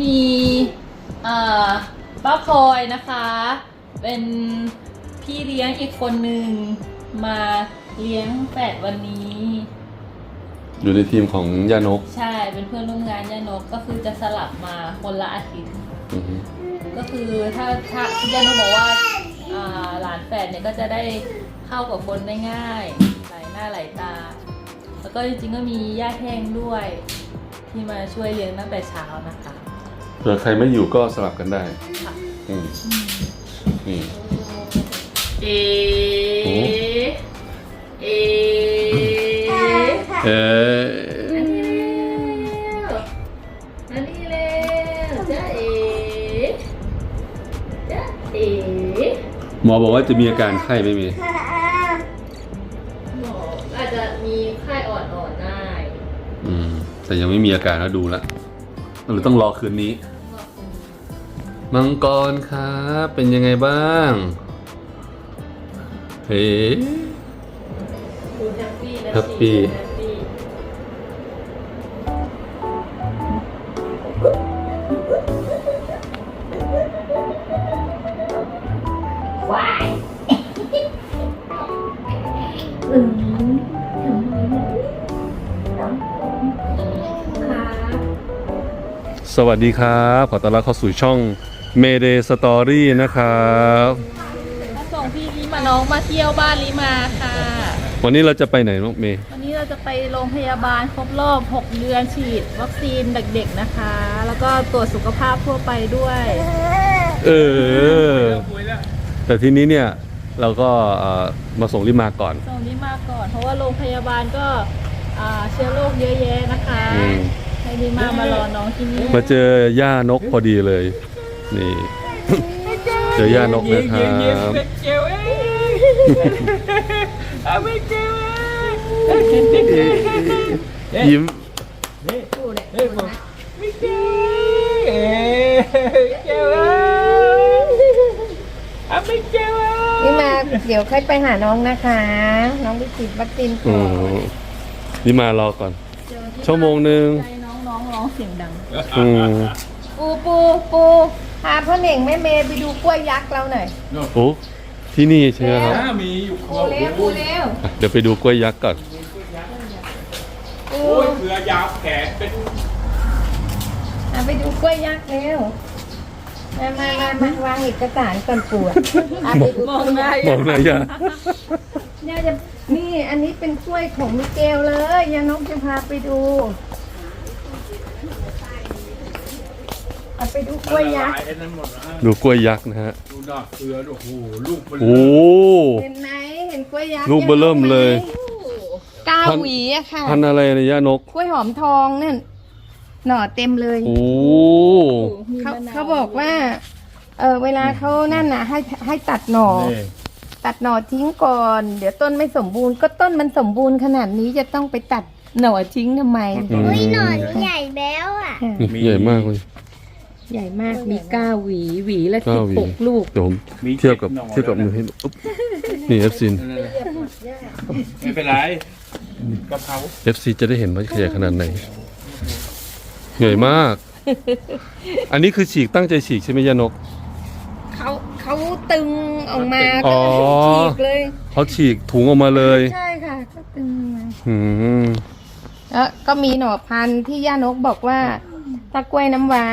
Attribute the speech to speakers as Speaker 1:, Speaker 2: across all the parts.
Speaker 1: มีเอ่อป้าพลอยนะคะ เป็นพี่เลี้ยงอีกคนหนึ่งมาเลี้ยงแฝดวันนี้
Speaker 2: อยู่ในทีมของย่านก
Speaker 1: ใช่เป็นเพื่อนร่วมงานย่านกก็คือจะสลับมาคนละอาทิตย์
Speaker 2: อือฮึ
Speaker 1: ก็คือถ้าถ้าย่านกบอกว่าอ่าหลานแฝดเนี่ยก็จะได้เข้ากับคนได้ง่ายหลายหน้าหลายตา แล้วก็จริงๆก็มีญาติแห้งด้วย ที่มาช่วยเลี้ยงตั้งแต่เช้านะคะ
Speaker 2: เผื่อใครไม่อยู่ก็สลับกันได้
Speaker 1: ค่ะ
Speaker 2: อืมนี่
Speaker 1: เอ
Speaker 2: โอ้
Speaker 1: เอ
Speaker 2: เออ
Speaker 1: อันนี้เร็วจ้าเอจ้าเอ
Speaker 2: หมอบอกว่าจะมีอาการไข้ไม่มี
Speaker 1: หมออาจจะมีไข้อ่อนๆได้
Speaker 2: อืม แต่ยังไม่มีอาการแล้วดูละหรือต้องรอคืนนี้ มังกรครับ เป็นยังไงบ้าง เฮ้
Speaker 1: ดูแฮปปี้นะ
Speaker 2: แฮปปี้
Speaker 1: แฮปปี้
Speaker 2: สวัสดีครับ ขอต้อนรับเข้าสู่ช่อง Mayday Story นะครับ
Speaker 1: มาส่งพี่ลิมาน้องมาเที่ยวบ้านลิมาค่ะ
Speaker 2: วันนี้เราจะไปไหนน้องเมย์
Speaker 1: วันนี้เราจะไปโรงพยาบาลครบรอบ 6 เดือนฉีด วัคซีนเด็กๆนะคะ แล้วก็ตรวจสุขภาพทั่วไปด้วย
Speaker 2: เออ แต่ทีนี้เนี่ยเราก็เอ่อมาส่งริมาก่อน
Speaker 1: ส่งลิมาก่อน เพราะว่าโรงพยาบาลก็อ่าเชื้อโรคเยอะแยะนะคะ
Speaker 2: อืม
Speaker 1: ให้ลิมามารอน้องที่นี่
Speaker 2: มาเจอย่านกพอดีเลย นี่เจอย่านกนะครับ
Speaker 3: เกลเอ้ยเอาไม่เกลเอ้ย
Speaker 2: ยิ้ม
Speaker 3: เฮ้ยเฮ้ยผมไม่เกลเอ้ยเกลเอ้ยเอาไม่เกลเอ้ย
Speaker 4: นี่มาเดี๋ยวค่อยไปหาน้องนะคะ น้องไปฉีดวัคซีน
Speaker 2: อื
Speaker 4: ก่อน
Speaker 2: มริมารอก่อน ชั่วโมงหนึ่ง
Speaker 1: ใจน้องๆร้องเสียงดัง
Speaker 2: อืม
Speaker 4: ปูปูปู พาพ่อเหน่งแม่เมย์ไปดูกล้วยยักษ์เราหน่อย
Speaker 2: โอ้ที่นี่ใช่ไหมครับ
Speaker 3: อ่ามีอยู่ค
Speaker 4: ปู
Speaker 3: รัว
Speaker 4: เร็วปูเร็ว
Speaker 2: อะเดี๋ยวไปดูกล้วยยักษ์ก่อน
Speaker 4: ปู
Speaker 3: โอ้ยเรือยาวแขนเป็น
Speaker 4: เอาไปดูกล้วยยักษ์เร็ว มามามามาวางเอกสารก่อนปูอะเอาไปดู
Speaker 1: มองหน้า
Speaker 2: มองหนายย่า
Speaker 4: เนี่ยจะนี่อันนี้เป็นกล้วยของมิเกลเลยยานกจะพาไปดู เอาไปดูกล้วยยักษ์
Speaker 3: ไอ้นั่นหมดแล้ว
Speaker 2: ดูกล้วยยักษ์นะฮะ
Speaker 3: ดูดอกเกลือโอ้โหลูกมัน
Speaker 2: โอ้
Speaker 4: เห็นไหมเห็นกล้วยยักษ์
Speaker 2: ลูกเบ้อเริ่มเลย
Speaker 4: เก้า
Speaker 2: พัน
Speaker 4: หวีอะค่ะ
Speaker 2: พันธุ์อะไรเนยย่านก
Speaker 4: กล้วยหอมทองนั่นหน่อเต็มเลย
Speaker 2: โอ้
Speaker 4: เขาเขาบอกว่า เออเวลาเขานั่นน่ะ ให้ให้ตัดหน่อ
Speaker 3: นี่
Speaker 4: ตัดหน่อทิ้งก่อน เดี๋ยวต้นไม่สมบูรณ์ ก็ต้นมันสมบูรณ์ขนาดนี้จะต้องไปตัดหน่อทิ้งทำไม
Speaker 2: อืม
Speaker 5: หน่อยใหญ่แล้วอะ
Speaker 2: นี่ใหญ่มากเลย
Speaker 4: ใหญ่มากมีเก้าหวีหวีละ
Speaker 2: เก้า
Speaker 4: สิบ
Speaker 2: หวี
Speaker 4: หกลูก
Speaker 2: เดี๋ยวผม
Speaker 3: มี
Speaker 2: เทียบกับ
Speaker 3: จ็ดหน่อ
Speaker 2: เทียบกับมือให้
Speaker 3: แล้วนะ
Speaker 2: อุ๊บนี่ FC
Speaker 3: ไม่เป็นไรกะเพรา
Speaker 2: FC จะได้เห็นว่าขยายขนาดไหนใหญ่มาก อันนี้คือฉีกตั้งใจฉีกใช่ไหมย่านก
Speaker 4: เขาเขาตึงออกมา
Speaker 2: อ๋
Speaker 4: ก็
Speaker 2: อ
Speaker 4: ฉีกเลย
Speaker 2: เขาฉีกถุงออกมาเลย
Speaker 4: ใช่ค่ะก็ตึงมา
Speaker 2: อืม
Speaker 4: แล้วก็มีหน่อพันธุ์ที่ย่านกบอกว่าถ้ากล้วยน้ำว้า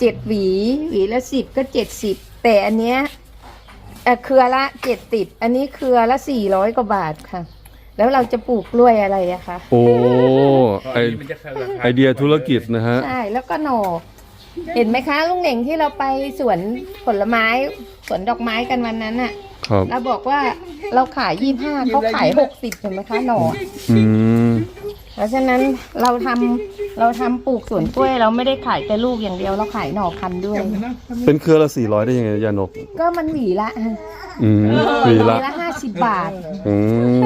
Speaker 4: เจ็ดหวี หวีละสิบก็เจ็ดสิบแต่อันเนี้ยเอ่อเครือละเจ็ดสิบอันนี้เครือละสี่ร้อยกว่าบาทค่ะ แล้วเราจะปลูกกล้วยอะไรอะคะ
Speaker 2: โอ้
Speaker 3: ตอน
Speaker 2: ไอ
Speaker 3: นี้มันจะเข้าราคา
Speaker 2: ไอเดียธุรกิจนะฮะ
Speaker 4: ใช่ แล้วก็หน่อเห็นไหมคะลุงเหน่งที่เราไปสวนผลไม้สวนดอกไม้กันวันนั้นอะ
Speaker 2: ครับ
Speaker 4: เราบอกว่าเราขายยี่ห้าเขาขายหกสิบเห็นไหมคะหน่อ
Speaker 2: อืม
Speaker 4: เพ ราะฉะนั้นเราทำเราทำปลูกสวนกล้วยเราไม่ได้ขายแต่ลูกอย่างเดียวเราขายหน่อพันธุ์ด้วย
Speaker 2: เป็นเครือละสี่ร้อยได้ยังไงย่านก
Speaker 4: ก็มันหวีละ
Speaker 2: อืมหวีละ
Speaker 4: ละห้าสิบบาท
Speaker 2: อืม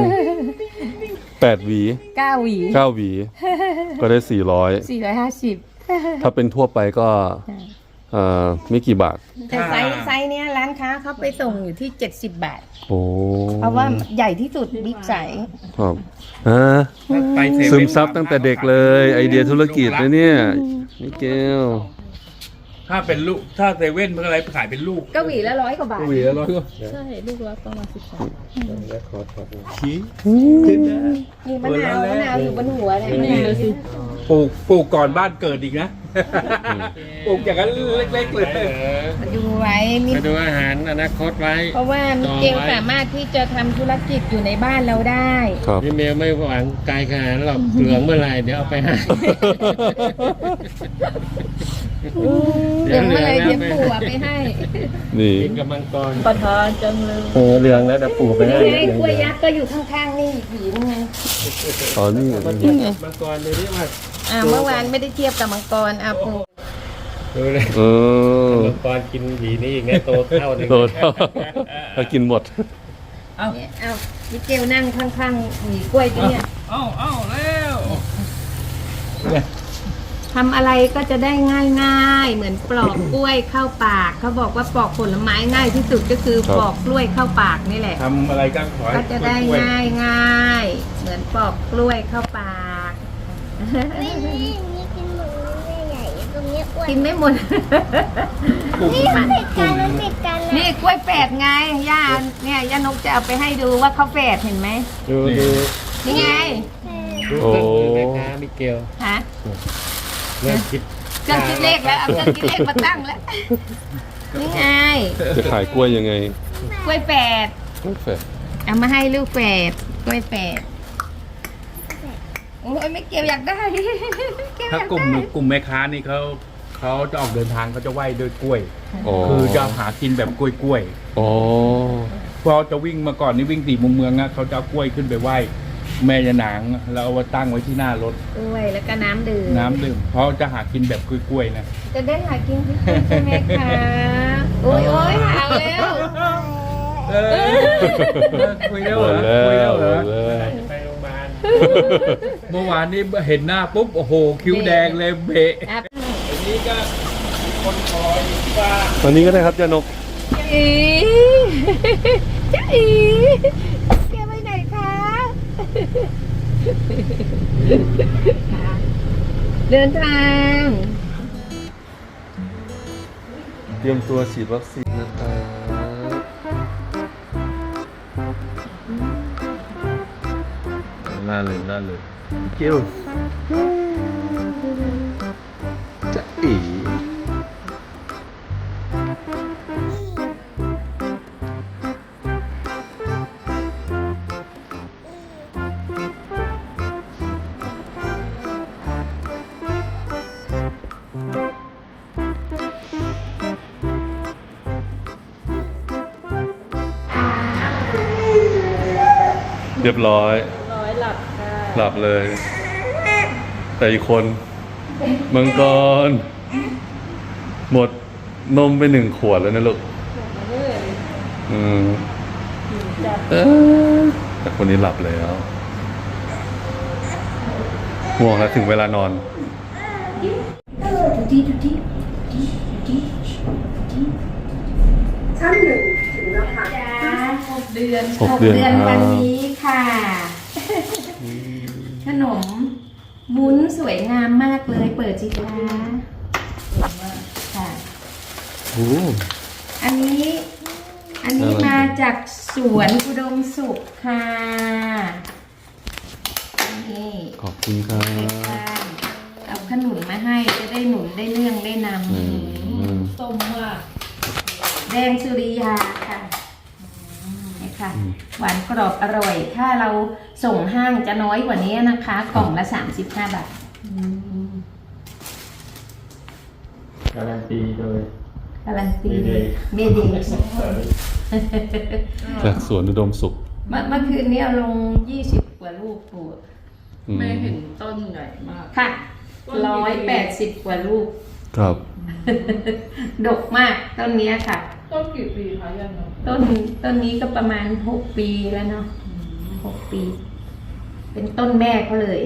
Speaker 2: แปดหวี
Speaker 4: เก้าหวี
Speaker 2: เก้าหวี ก็ได้สี่ร้อย
Speaker 4: สี่ร้อยห้าสิบ
Speaker 2: ถ้าเป็นทั่วไปก็เอ่อไม่กี่บาท
Speaker 4: แต่ไซส์ไซส์เนี้ยร้านค้าเขาไปส่งอยู่ที่เจ็ดสิบบาท
Speaker 2: โอ้
Speaker 4: เพราะว่าใหญ่ที่สุดบิ๊กไซส์
Speaker 2: ครับ อ่า
Speaker 3: ไปเซเว่น
Speaker 2: ซึมซับตั้งแต่เด็กเลย ไอเดียธุรกิจนะเนี่ยมิเกล
Speaker 3: ถ้าเป็นลูกถ้าเซเว่นเมื่อไรขายเป็นลูก
Speaker 4: ก็หวีละร้อยกว่าบาท
Speaker 3: หวีละร้อยก็
Speaker 1: ใช่ ลูกละประมาณสิบสอง
Speaker 3: ขี้ขึ้นนะ
Speaker 4: นี่มะนาวมะนาวอยู่บนหัวเนี่ย
Speaker 1: นี่เลยสิ
Speaker 3: ปลูกปลูกก่อนบ้านเกิดอีกนะปลูกอย่างนั้นเล็กๆเลย
Speaker 4: ดูไว้มี
Speaker 6: ไปดูอาหารอนาคตไว้
Speaker 4: เพราะว่ามิเกลสามารถที่จะทำธุรกิจอยู่ในบ้านเราได้
Speaker 2: ครับ
Speaker 6: พี่เมลไม่หวังไกลขนาดนั้นหรอกเหลืองเมื่อไหร่เดี๋ยวเอาไปให้
Speaker 4: เดี๋ยวเมื่อไหรเดี๋ยวปู่เอาไปให้
Speaker 2: นี่
Speaker 6: กินกับมังกร
Speaker 1: ประทานจังเลย
Speaker 6: เออเหลืองแล้วเดี๋ยวปู่ไปให้
Speaker 4: นี่ไงกล้วยยักษ์ก็อยู่ข้างๆนี่อีกหวีนึงไง
Speaker 2: อ๋อนี่
Speaker 6: มังกรมังกรดูดิว่า
Speaker 4: อ่าเมื่อวานไม่ได้เทียบกับมังกรอะปู่
Speaker 6: ดูเลย
Speaker 2: เออ
Speaker 6: มังกรกินหวีนี้อีกนะโตเท่าหนึ่ง
Speaker 2: โดนถ้ากินหมด
Speaker 4: เนี่ยเอามิเกลนั่งข้างๆหวีกล้วยตัวเนี่ย
Speaker 3: เอ้าเอ้าแล้ว
Speaker 4: ทำอะไรก็จะได้ง่ายๆ เหมือนปลอกกล้วยเข้าปาก เขาบอกว่าปลอกผลไม้ง่ายที่สุดก็คือ
Speaker 2: ครับ
Speaker 4: ปลอกกล้วยเข้าปากนี่แหละ
Speaker 3: ทำอะไรก็ขอให้
Speaker 4: ก็จะได้
Speaker 3: กล้วย
Speaker 4: ง่ายง่ายๆเหมือนปลอกกล้วยเข้าปาก
Speaker 5: ไม่นี่นี่กินหมูใหญ่ๆตรงนี้อ้วน
Speaker 4: กินไม่หมด
Speaker 5: นี่มันติดกันมันติดกันนะ
Speaker 4: นี่กล้วยแฝดไงย่าเนี่ยย่านกจะเอาไปให้ดูว่าเขาแฝดเห็นไหม
Speaker 6: ดูดู
Speaker 4: นี่ไง
Speaker 6: ดูเครื่องมือแม่ค้ามิเกล
Speaker 4: ฮะ
Speaker 6: เริ่มคิด
Speaker 4: เครื่องคิดเลขแล้วเอาเครื่องคิดเลขมาตั้งแล้วนี่ไง
Speaker 2: จะขายกล้วยยังไง
Speaker 4: กล้วยแฝด
Speaker 2: กล้วยแฝด
Speaker 4: เอามาให้ลูกแฝดกล้วยแฝดโอ้ยไม่เกี่ยวอยากได้เกี่ยวอ
Speaker 3: ถ้ายา
Speaker 4: ก
Speaker 3: กลุ่ม
Speaker 4: ได้
Speaker 3: กลุ่มแม่ค้านี่เขาเขาจะออกเดินทางเขาจะไหว้ด้วยกล้วย
Speaker 2: อ๋อ
Speaker 3: คือจะหากินแบบกล้วยกล้วย
Speaker 2: อ๋อ
Speaker 3: ๆพอจะวิ่งมาก่อนนี่วิ่งตีมุมเมืองอะเขาจะเอากล้วยขึ้นไปไหว้ แม่ยานางแล้วเอามาตั้งไว้ที่หน้ารถ
Speaker 4: กล้วยแล้วก็น้ำดื่ม
Speaker 3: น้ำดื่มเพราะจะหากินแบบกล้วยๆนะ
Speaker 4: จะได้หากินที่คุณใช่ไหมคะโอ้ยโอ้ยหาวแล้ว
Speaker 3: เออคุยแล้ว
Speaker 2: หม
Speaker 3: เหร
Speaker 2: ด
Speaker 3: อ
Speaker 2: แล้ว
Speaker 3: คุยแล้วเหรอ
Speaker 2: หมดแล้ว
Speaker 6: ไปโรงพยาบาล
Speaker 3: เมื่อวานนี้เห็นหน้าปุ๊บโอ้โหคิ้วแดงเลยเบะ
Speaker 4: อะ
Speaker 3: อันนี้ก็มีคนคอยว่า
Speaker 2: ตอนนี้ก็ได้ครับยานก
Speaker 4: อีจ๊ะอีแกไปไหนคะ เดินทาง
Speaker 2: เตรียมตัวฉีดวัคซีนนะครับน่าเลยน่าเลยเกียว เรียบร้อย
Speaker 1: ร้อยหลับค่ะ
Speaker 2: หลับเลย แต่อีกคนมังกร หมดนมไปหนึ่งขวดแล้วนะลูกอืมเอ้ยแต่คนนี้หลับแล้วง่วงแล้วถึงเวลานอน
Speaker 4: ห กเดือน
Speaker 2: หกเดือนครับ
Speaker 4: วันนี้ค่ะ ขนมวุ้นสวยงามมากเลย เปิดสิคะค่ะ
Speaker 2: โอ้
Speaker 4: อันนี้ อันนี้
Speaker 2: อะไร
Speaker 4: มาจากสวนอุดมสุขค่ะ นี่
Speaker 2: ขอบคุณครับ
Speaker 4: ค่ะเอาขนุนมาให้จะได้หนุนได้เรื่องได้น
Speaker 2: อืม
Speaker 1: ส้มมากำ
Speaker 4: แดงสุริยาค่ะนี่ ค่ะ หวานกรอบอร่อย ถ้าเราส่งห้างจะน้อยกว่านี้นะคะ กล่องละ35บาท
Speaker 6: การันตีโดย
Speaker 4: การันตี
Speaker 6: เมเดย์
Speaker 4: เมเดย์
Speaker 2: จากสวนอุดมสุข
Speaker 4: เมื่อเมื่อคืนนี้เอาลง20กว่าลูกปลูก
Speaker 2: อืม
Speaker 1: ไม่เห็นต้นใหญ่มาก
Speaker 4: ค่ะร้อยแปดสิบกว่าลูก
Speaker 2: ครับ
Speaker 4: ดกมากต้นเนี้ยค่ะ
Speaker 1: ต้นกี่ปีคะยันนก
Speaker 4: ต้นต้นนี้ก็ประมาณหกปีแล้วเนาะหกปี เป็นต้นแม่เขาเลย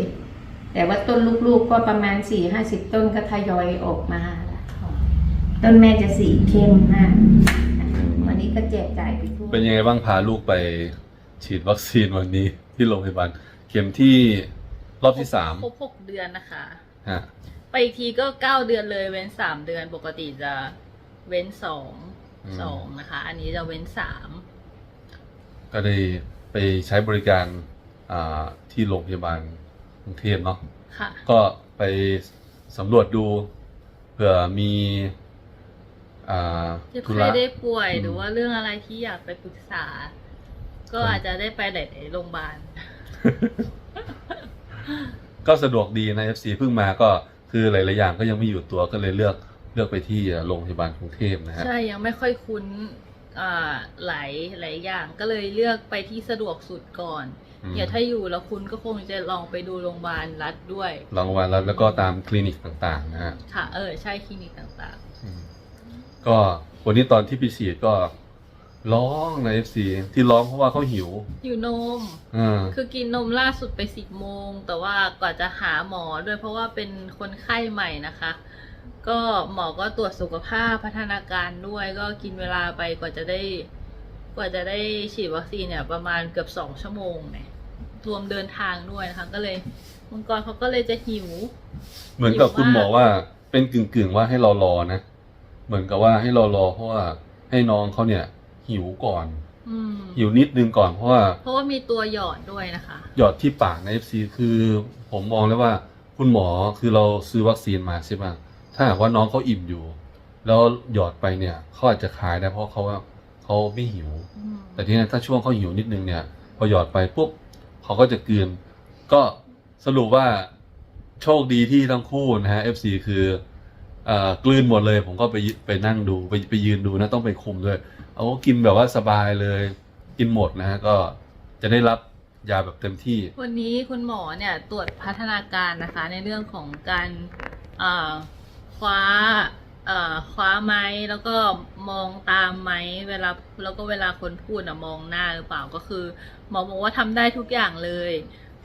Speaker 4: แต่ว่าต้นลูกๆก็ประมาณสี่ห้าสิบต้นก็ทยอยออกมาแล้วต้นแม่จะสีเข้มมากวันนี้ก็แจกจ่ายไปทั่ว
Speaker 2: เป็นยังไงบ้างพาลูกไปฉีดวัคซีนวันนี้ที่โรงพยาบาลเข็มที่รอบที่สาม
Speaker 1: ครบหกเดือนนะคะ
Speaker 2: ฮะ
Speaker 1: ไปอีกทีก็เก้าเดือนเลยเว้นสามเดือนปกติจะเว้นสอง
Speaker 2: อืม
Speaker 1: สองนะคะ อันนี้จะเว้นสาม
Speaker 2: ก็ได้ไปใช้บริการอ่าที่โรงพยาบาลกรุงเทพเนาะ
Speaker 1: ค่ะ
Speaker 2: ก็ไปสำรวจดูเผื่อมีอ่า
Speaker 1: เจ็บ
Speaker 2: ธุ
Speaker 1: ไข้
Speaker 2: ระ
Speaker 1: ได้ป่วย
Speaker 2: อืม
Speaker 1: หรือว่าเรื่องอะไรที่อยากไปปรึกษา ก็อาจจะได้ไปหลายๆโรงพยาบาล
Speaker 2: ก็สะดวกดีนะ FC เพิ่งมาก็คือหลายๆอย่างก็ยังไม่อยู่ตัวก็เลยเลือก เลือกไปที่โรงพยาบาลกรุงเทพนะฮะ
Speaker 1: ใช่ยังไม่ค่อยคุ้นอ่าหลายหลายอย่างก็เลยเลือกไปที่สะดวกสุดก่อน
Speaker 2: อืม
Speaker 1: เดี๋ยวถ้าอยู่แล้วคุณก็คงจะลองไปดูโรงพยาบาลรัฐด้วย
Speaker 2: รางวัลแล้วแล้วก็ตามคลินิกต่างๆนะฮะ
Speaker 1: ค่ะเออใช่คลินิกต่าง
Speaker 2: อืมก็วันนี้ตอนที่ไปฉีดก็ร้องใน FC ที่ร้องเพราะว่าเขาหิว
Speaker 1: ๆอยู่นม
Speaker 2: อ่า
Speaker 1: คือกินนมล่าสุดไปสิบโมง แต่ว่ากว่าจะหาหมอด้วยเพราะว่าเป็นคนไข้ใหม่นะคะ ก็หมอก็ตรวจสุขภาพพัฒนาการด้วย ก็กินเวลาไปกว่าจะได้ กว่าจะได้ฉีดวัคซีนเนี่ย ประมาณเกือบสองชั่วโมงเนี่ยรวมเดินทางด้วยนะคะ ก็เลยมังกรเขาก็เลยจะหิว
Speaker 2: เหมือนกับ
Speaker 1: หิวมาก
Speaker 2: คุณหมอว่าเป็นกึ่งๆว่าให้เรารอนะ เหมือนกับว่าให้เรารอเพราะว่าให้น้องเขาเนี่ย หิวก่อน
Speaker 1: อืม
Speaker 2: หิวนิดนึงก่อนเพราะว่า
Speaker 1: เพราะว่ามีตัวหยอดด้วยนะคะ
Speaker 2: หยอดที่ปากใน FC คือผมมองแล้วว่า คุณหมอคือเราซื้อวัคซีนมาใช่ไหม ถ้าหากว่าน้องเขาอิ่มอยู่ แล้วหยอดไปเนี่ยเขาอาจจะคายได้เพราะเขาว่าเขาไม่หิว แต่ทีนี้ถ้าช่วงเขาหิวนิดนึงเนี่ย พอหยอดไปปุ๊บเขาก็จะกลืน ก็สรุปว่าโชคดีที่ทั้งคู่นะฮะ FC คือเอ่อกลืนหมดเลย ผมก็ไปไปนั่งดูไปไปยืนดูนะต้องไปคุมด้วย เอากินแบบว่าสบายเลย กินหมดนะฮะก็จะได้รับยาแบบเต็มที่
Speaker 1: วันนี้คุณหมอเนี่ยตรวจพัฒนาการนะคะในเรื่องของการอ่า คว้าอ่าคว้าไม้แล้วก็มองตามไม้เวลาแล้วก็เวลาคนพูดอะมองหน้าหรือเปล่าก็คือ หมอบอกว่าทำได้ทุกอย่างเลย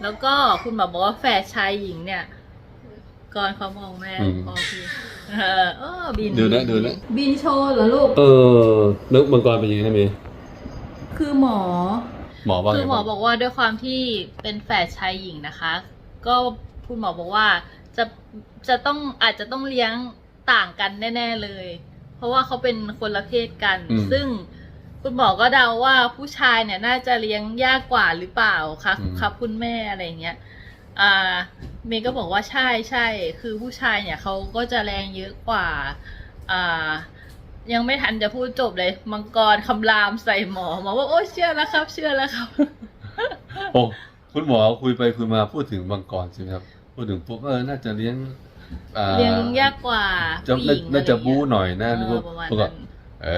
Speaker 1: แล้วก็คุณหมอบอกว่าแฝดชายหญิงเนี่ยก่อนเขามองแม่
Speaker 2: อืม
Speaker 1: พอพี่เออเออบิน
Speaker 2: ดูนะดูนะ
Speaker 1: บินโชว์เหรอลูก
Speaker 2: เออนึกมังกรเป็นยังไงนะเมย์
Speaker 1: คือหมอ
Speaker 2: หมอว่า
Speaker 1: คื
Speaker 2: ไง
Speaker 1: อหมอ
Speaker 2: บ้าง
Speaker 1: บอกว่าด้วยความที่เป็นแฝดชายหญิงนะคะ ก็คุณหมอบอกว่า จะจะต้องอาจจะต้องเลี้ยงต่างกันแน่ ๆเลย เพราะว่าเขาเป็นคนละเพศกันซึ่งคุณหมอก็เดาว่าผู้ชายเนี่ยน่าจะเลี้ยงยากกว่าหรือเปล่าคะครับคุณแม่อะไรเงี้ยอ่าเมย์ก็บอกว่าใช่ใช่คือผู้ชายเนี่ยเขาก็จะแรงเยอะกว่าอ่า ยังไม่ทันจะพูดจบเลย มังกรคำรามใส่หมอหมอว่าโอ้เชื่อแล้วครับ เชื่อแล้วครับ
Speaker 2: โอ้คุณหมอคุยไปคุยมาพูดถึงมังกรใช่ไหมครับ พูดถึงปุ๊บเออน่าจะเลี้ยงอ่า
Speaker 1: เลี้ยงยากกว่า
Speaker 2: จะ
Speaker 1: ผู้หญิง
Speaker 2: น่าจะ
Speaker 1: อไร
Speaker 2: บู๊
Speaker 1: เงี้ย
Speaker 2: หน่อยนะ
Speaker 1: เอ
Speaker 2: นึก
Speaker 1: อ
Speaker 2: ว่า
Speaker 1: ประมาณ
Speaker 2: พวกก็
Speaker 1: นั้น
Speaker 2: เอ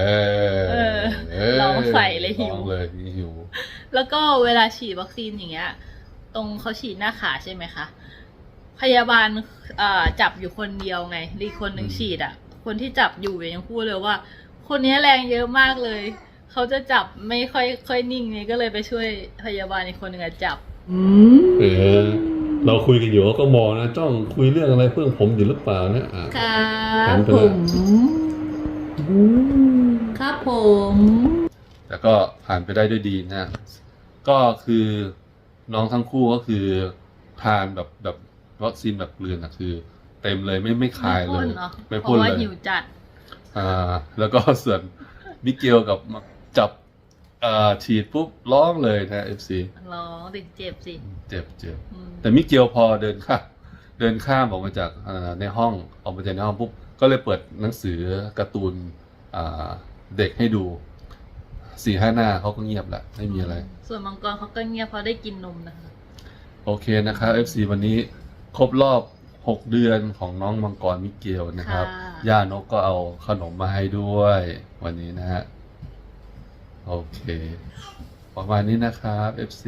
Speaker 2: อ
Speaker 1: เออลองใส่เลยหิว
Speaker 2: ลองเลยหิว
Speaker 1: แล้วก็เวลาฉีดวัคซีนอย่างเงี้ย ตรงเขาฉีดหน้าขาใช่ไหมคะ พยาบาลเอ่อจับอยู่คนเดียวไงอีกคนหนึ่งฉีดอะ คนที่จับอยู่ยังพูดเลยว่า คนนี้แรงเยอะมากเลย เขาจะจับไม่ค่อยค่อยนิ่งไงก็เลยไปช่วยพยาบาลอีกคนหนึ่งอะจับ
Speaker 2: เออ เราคุยกันอยู่ก็มองนะจ้องคุยเรื่องอะไรเพื่อนผมอยู่หรือเปล่านะอะ
Speaker 1: ครั
Speaker 2: หั
Speaker 1: บ
Speaker 2: นไป
Speaker 1: ผ
Speaker 2: เลย
Speaker 1: มครับผม
Speaker 2: แต่ก็ผ่านไปได้ด้วยดีนะก็คือน้องทั้งคู่ก็คือทานแบบแบบวัคซีนแบบเกลือนอะคือ เต็มเลยไม่ไม่คายเลย
Speaker 1: เนาะ
Speaker 2: ไม่
Speaker 1: เพ
Speaker 2: พ่น
Speaker 1: ราะว่า
Speaker 2: เลย
Speaker 1: หิวจัด
Speaker 2: อ่า แล้วก็ส่วนมิเกลกับจับ อ่าฉีดปุ๊บร้องเลยนะเอฟซี
Speaker 1: ร้องติดเจ็บสิ
Speaker 2: เจ็บเจ็บ
Speaker 1: อืม
Speaker 2: แต่มิเกลพอเดินข้ามเดินข้ามออกมาจากอ่าในห้องออกมาจากในห้องปุ๊บก็เลยเปิดหนังสือการ์ตูนอ่าเด็กให้ดูสี่ห้าหน้าเขาก็เงียบแหละไม่มีอะไร
Speaker 1: ส่วนมังกรเขาก็เงียบเพราะได้กินนมนะคะ
Speaker 2: โอเคนะครับ FC วันนี้ครบรอบ 6 เดือนของน้องมังกรมิเกลนะครับ
Speaker 1: ค่ะ
Speaker 2: ย่านกก็เอาขนมมาให้ด้วย วันนี้นะฮะ โอเค ประมาณนี้นะครับ FC